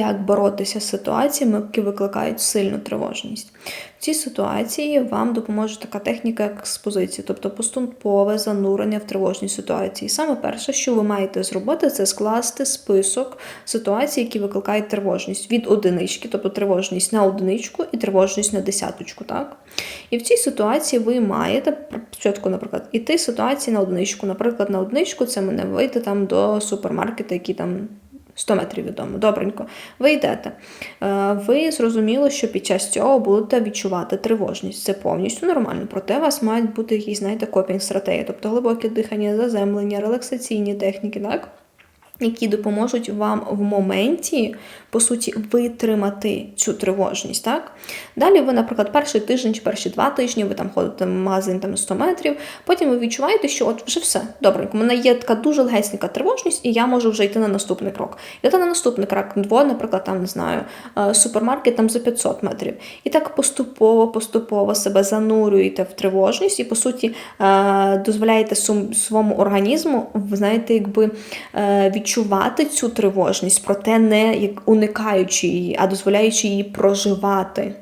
як боротися з ситуаціями, які викликають сильну тривожність. В цій ситуації вам допоможе така техніка як експозиція, тобто поступове занурення в тривожні ситуації. Саме перше, що ви маєте зробити, це скласти список ситуацій, які викликають тривожність від одинички, тобто тривожність на одиничку і тривожність на десяточку. Так? І в цій ситуації ви маєте спочатку, наприклад, іти ситуації на одиничку. Наприклад, на одиничку це мене вийти там до супермаркету, який там 100 метрів від дому. Добренько. Ви йдете. Е, Ви зрозуміли, що під час цього будете відчувати тривожність. Це повністю нормально. Проте у вас мають бути якісь, знаєте, копінг стратегії, тобто глибоке дихання, заземлення, релаксаційні техніки, так? Які допоможуть вам в моменті, по суті, витримати цю тривожність. Так? Далі ви, наприклад, перший тиждень чи перші два тижні ви там ходите в магазин там 100 метрів, потім ви відчуваєте, що от вже все добренько, у мене є така дуже легесенька тривожність, і я можу вже йти на наступний крок. Йдете на наступний крок, дво, наприклад, там не знаю, е, супермаркет там за 500 метрів. І так поступово, поступово себе занурюєте в тривожність і, по суті, е, дозволяєте своєму організму, знаєте, якби е, відчувати цю тривожність, проте не уникаючи її, а дозволяючи її проживати.